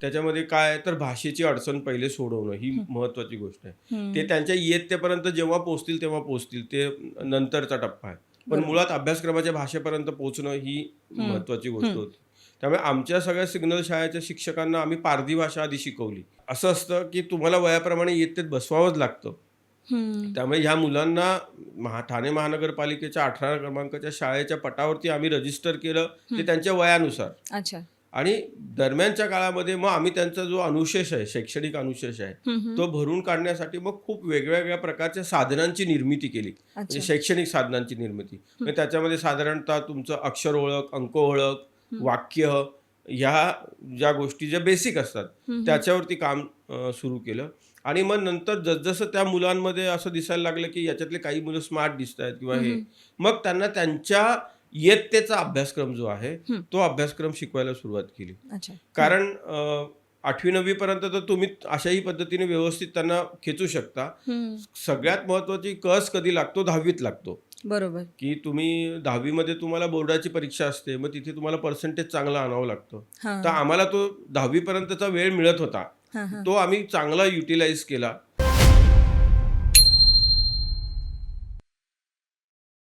त्याच्यामध्ये काय तर भाषेची अडचण पहिले सोडवणं ही महत्वाची गोष्ट आहे. ते त्यांच्या इयत्तेपर्यंत जेव्हा पोहोचतील तेव्हा पोहोचतील ते नंतरचा टप्पा आहे. पण. मुळात अभ्यासक्रमाच्या भाषेपर्यंत पोहोचणं ही महत्वाची गोष्ट. होती. त्यामुळे आमच्या सगळ्या सिग्नल शाळेच्या शिक्षकांना आम्ही पारधी भाषा आधी शिकवली. असं असतं की तुम्हाला वयाप्रमाणे इयत्तेत बसवावंच लागतं. त्यामुळे ह्या मुलांना महा ठाणे महानगरपालिकेच्या अठरा क्रमांकाच्या शाळेच्या पटावरती आम्ही रजिस्टर केलं ते त्यांच्या वयानुसार. अच्छा. आणि दरम्यानच्या काळामध्ये मग आम्ही त्यांचा जो अनुशेष आहे शैक्षणिक अनुशेष आहे. तो भरून काढण्यासाठी मग खूप वेगवेगळ्या प्रकारच्या साधनांची निर्मिती केली. म्हणजे शैक्षणिक साधनांची निर्मिती. म्हणजे त्याच्यामध्ये साधारणतः तुमचं अक्षर ओळख अंक ओळख वाक्य ह्या ज्या गोष्टी ज्या बेसिक असतात. त्याच्यावरती काम सुरू केलं. आणि मग नंतर जसजसं त्या मुलांमध्ये असं दिसायला लागलं की याच्यातले काही मुलं स्मार्ट दिसत आहेत किंवा हे. मग त्यांना त्यांच्या इयत्तेचा अभ्यासक्रम जो आहे. तो अभ्यासक्रम शिकवायला सुरुवात केली. कारण आठवी नववी पर्यंत तर तुम्ही अशाही पद्धतीने व्यवस्थित त्यांना खेचू शकता. सगळ्यात महत्वाची कस कधी लागतो? दहावीत लागतो. बरोबर. की तुम्ही दहावीमध्ये तुम्हाला बोर्डाची परीक्षा असते मग तिथे तुम्हाला पर्सेंटेज चांगला आणावं लागतं. तर आम्हाला तो दहावीपर्यंतचा वेळ मिळत होता. तो आम्ही चांगला युटिलाइज केला.